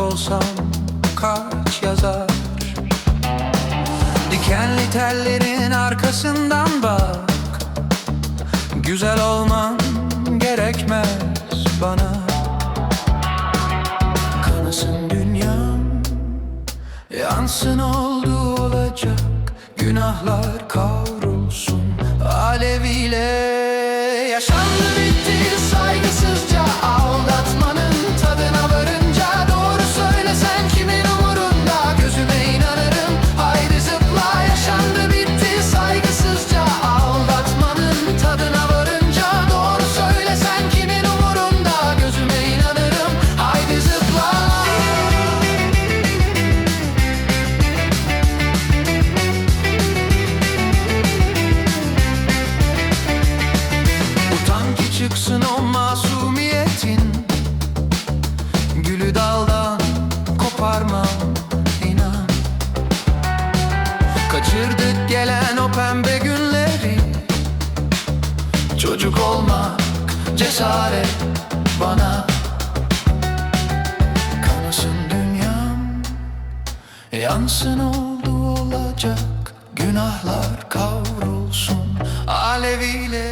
olsam kaç yazar? Dikenli tellerin arkasından bak. Güzel olman gerekmez bana. Kanasın dünyam Yansın oldu olacak. Günahlar kavrulsun Çocuk olmak cesaret bana. Kanasın dünyam Yansın oldu olacak Günahlar kavrulsun. Aleviyle